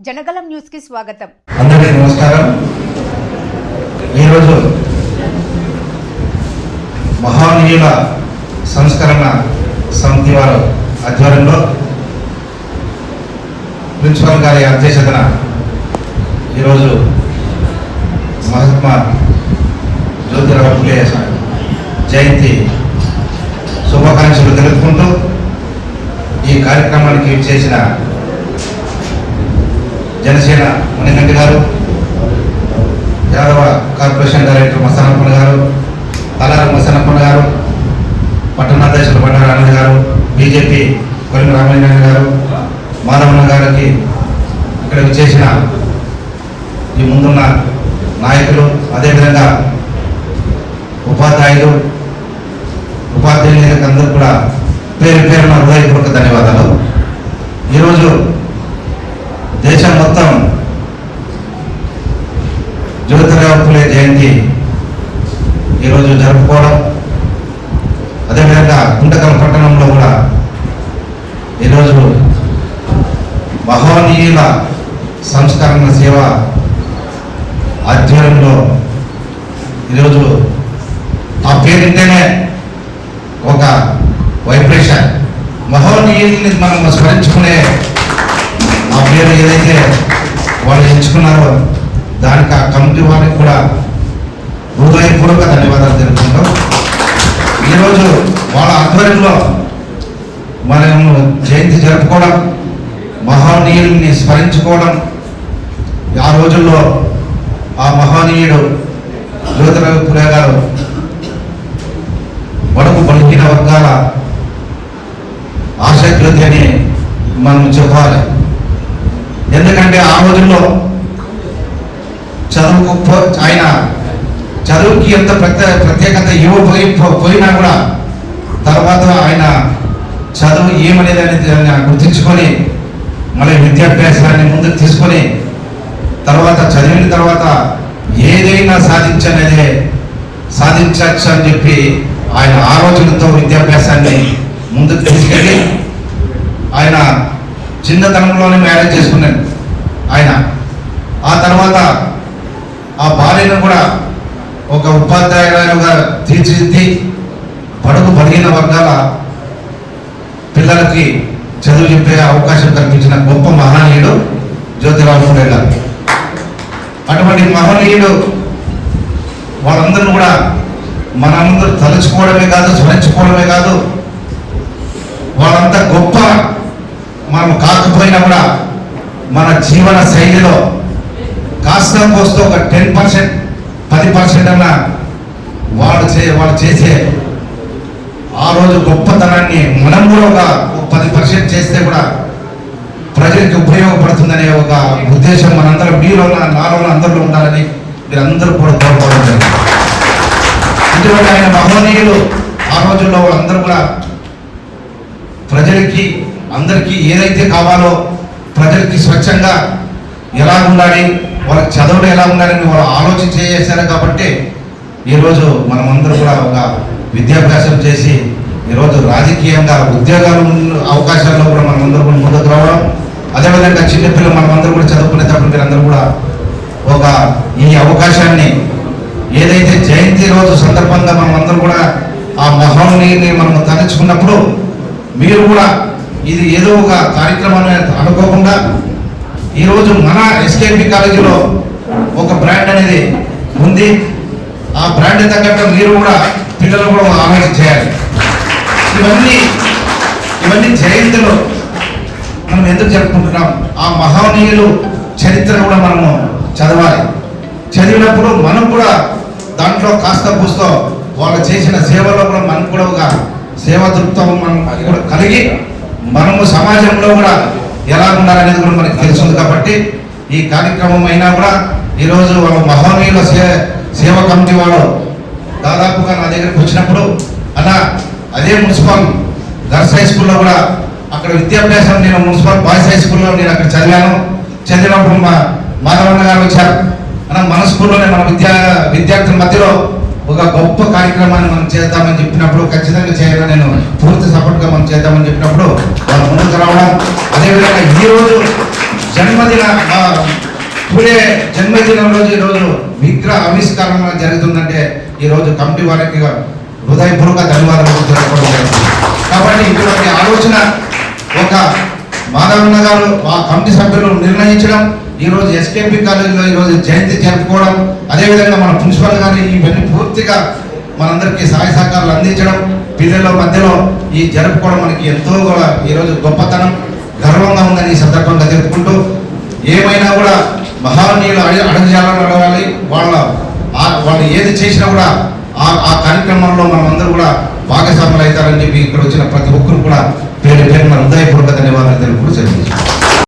జనగలం న్యూస్కి స్వాగతం. అందరికీ నమస్కారం. ఈరోజు మహానీయుల సంస్కరణ సమితి వారు ఆధ్వర్యంలో ప్రిన్సిపల్ గారి అధ్యక్షతన ఈరోజు మహాత్మా జ్యోతిరావు ఫులే జయంతి శుభాకాంక్షలు తెలుపుకుంటూ ఈ కార్యక్రమానికి చేసిన జనసేన మణికంఠ గారు యాదవ కార్పొరేషన్ డైరెక్టర్ మసనప్పన్న గారు తలారు మసనప్పన్న గారు పట్టణాధ్యక్షులు బండారు ఆనంద్ గారు బీజేపీ కొలిమి రామలింగ గారు మాధవన్న గారికి ఇక్కడ విచ్చేసిన ఈ ముందున్న నాయకులు అదేవిధంగా ఉపాధ్యాయులు ఉపాధ్యాయులకు అందరూ కూడా పేరు పేరున హృదయపూర్వక ధన్యవాదాలు. ఈరోజు దేశం మొత్తం జ్యోతిరావు పులే జయంతి ఈరోజు జరుపుకోవడం. అదేవిధంగా గుంటకల్ పట్టణంలో కూడా ఈరోజు మహోనీయుల సంస్కరణ సేవ ఆధ్వర్యంలో ఈరోజు ఆ పేరుంటేనే ఒక వైబ్రేషన్. మహోనీయుల్ని మనం స్మరించుకునే పేరు ఏదైతే వాళ్ళు ఎంచుకున్నారో దానికి ఆ కమిటీ వారికి కూడా హృదయపూర్వక ధన్యవాదాలు తెలుపుకుంటాం. ఈరోజు వాళ్ళ ఆధ్వర్యంలో మనము జయంతి జరుపుకోవడం మహనీయుల్ని స్మరించుకోవడం ఆ రోజుల్లో ఆ మహనీయుడు జ్యోతిరావు పులే గారు బడుగు బలిహీన వర్గాల ఆశజ్యోతి అని మనం చెప్పాలి. ఎందుకంటే ఆ రోజుల్లో చదువుకు ఆయన చదువుకి ఎంత ప్రత్యే ప్రత్యేకత ఇవ్వబోయి పోయినా కూడా తర్వాత ఆయన చదువు ఏమనేది అనేది ఆయన గుర్తించుకొని మళ్ళీ విద్యాభ్యాసాన్ని ముందుకు తీసుకొని తర్వాత చదివిన తర్వాత ఏదైనా సాధించనేదే సాధించచ్చు అని చెప్పి ఆయన ఆలోచనతో విద్యాభ్యాసాన్ని ముందుకు తీసుకెళ్ళి ఆయన చిన్నతనంలోనే మ్యారేజ్ చేసుకున్నాడు ఆయన. ఆ తర్వాత ఆ భార్యను కూడా ఒక ఉపాధ్యాయురాలుగా తీర్చిదిద్ది బడుగు బలిగిన వర్గాల పిల్లలకి చదువు చెప్పే అవకాశం కల్పించిన గొప్ప మహనీయుడు జ్యోతిరావు ఫులే గారు. అటువంటి మహనీయుడు వాళ్ళందరూ కూడా మనందరూ తలుచుకోవడమే కాదు స్మరించుకోవడమే కాదు వాళ్ళంతా గొప్ప మనం కాకపోయినా కూడా మన జీవన శైలిలో కాస్త కోస్త ఒక టెన్ పర్సెంట్ పది పర్సెంట్ అన్న వాళ్ళు చే వాళ్ళు చేసే ఆ రోజు గొప్పతనాన్ని మనం కూడా ఒక పది పర్సెంట్ చేస్తే కూడా ప్రజలకు ఉపయోగపడుతుందనే ఒక ఉద్దేశం మనందరం మీలో నాలో అందరిలో ఉండాలని మీరందరూ కూడా కోరుకోవడం ఇటువంటి ఆయన మహోనీయులు ఆ రోజుల్లో వాళ్ళందరూ కూడా ప్రజలకి అందరికీ ఏదైతే కావాలో ప్రజలకి స్వచ్ఛంగా ఎలా ఉండాలి వాళ్ళకి చదవడం ఎలా ఉండాలని వాళ్ళు ఆలోచన చేశారు కాబట్టి ఈరోజు మనమందరం కూడా ఒక విద్యాభ్యాసం చేసి ఈరోజు రాజకీయంగా ఉద్యోగాలు అవకాశాల్లో కూడా మనమందరం కూడా ముందుకు రావడం. అదేవిధంగా చిన్నపిల్లలు మనమందరం కూడా చదువుకునేటప్పుడు మీరందరూ కూడా ఒక ఈ అవకాశాన్ని ఏదైతే జయంతి రోజు సందర్భంగా మనమందరం కూడా ఆ మహోన్నీని మనం తలుచుకున్నప్పుడు మీరు కూడా ఇది ఏదో ఒక కార్యక్రమాన్ని అనుకోకుండా ఈరోజు మన ఎస్కేపి కాలేజీలో ఒక బ్రాండ్ అనేది ఉంది. ఆ బ్రాండ్ తగ్గట్టు మీరు కూడా పిల్లలు కూడా ఆలోచన చేయాలి. ఇవన్నీ ఇవన్నీ జయంతులు. మనం ఎందుకు జరుపుకుంటున్నాం? ఆ మహనీయులు చరిత్ర కూడా మనము చదవాలి. చదివినప్పుడు మనం కూడా దాంట్లో కాస్త పూస్తో వాళ్ళు చేసిన సేవలో కూడా మనకు కూడా ఒక సేవ దృక్పథం మనం కూడా కలిగి మనము సమాజంలో కూడా ఎలా ఉండాలనేది కూడా మనకు తెలుస్తుంది కాబట్టి ఈ కార్యక్రమం అయినా కూడా ఈరోజు వాళ్ళ మహోనీయుల సే సేవ కమిటీ వాళ్ళు దాదాపుగా నా దగ్గరికి వచ్చినప్పుడు అలా అదే మున్సిపల్ గర్ల్స్ హై స్కూల్లో కూడా అక్కడ విద్యాభ్యాసం నేను మున్సిపల్ బాయ్స్ హై స్కూల్లో నేను అక్కడ చదివాను. చదివినప్పుడు మా మాధవన్న గారు వచ్చారు. అన్న మన స్కూల్లోనే మన విద్యా విద్యార్థుల మధ్యలో ఒక గొప్ప కార్యక్రమాన్ని మనం చేద్దామని చెప్పినప్పుడు ఖచ్చితంగా చేయాలని నేను పూర్తి సపోర్ట్గా మనం చేద్దామని చెప్పినప్పుడు వాళ్ళు ముందుకు రావడం. అదేవిధంగా ఈ రోజు జన్మదిన ఆ, జన్మదినం రోజు ఈరోజు విగ్రహ ఆవిష్కరణ జరుగుతుందంటే ఈరోజు కమిటీ వారికి హృదయపూర్వక ధన్యవాదాలు తెలపడం జరుగుతుంది. కాబట్టి ఇటువంటి ఆలోచన ఒక మాధవన్న గారు ఆ కమిటీ సభ్యులు నిర్ణయించడం ఈరోజు ఎస్కేపీ కాలేజీలో ఈరోజు జయంతి జరుపుకోవడం అదేవిధంగా మన ప్రిన్సిపల్ గారు ఇవన్నీ పూర్తిగా మనందరికీ సహాయ సహకారాలు అందించడం పిల్లల మధ్యలో ఈ జరుపుకోవడం మనకి ఎంతో కూడా ఈరోజు గొప్పతనం గర్వంగా ఉందని ఈ సందర్భంగా తెలుపుకుంటూ ఏమైనా కూడా మహానీయులు అడి అడుగుజాలను అడగాలి వాళ్ళ వాళ్ళు ఏది చేసినా కూడా ఆ ఆ కార్యక్రమంలో మనం అందరూ కూడా భాగస్వాములు అవుతారని చెప్పి ఇక్కడ వచ్చిన ప్రతి ఒక్కరు కూడా పేరు పేరున హృదయపూర్వక ధన్యవాదాలు తెలుపుతూ జరిగింది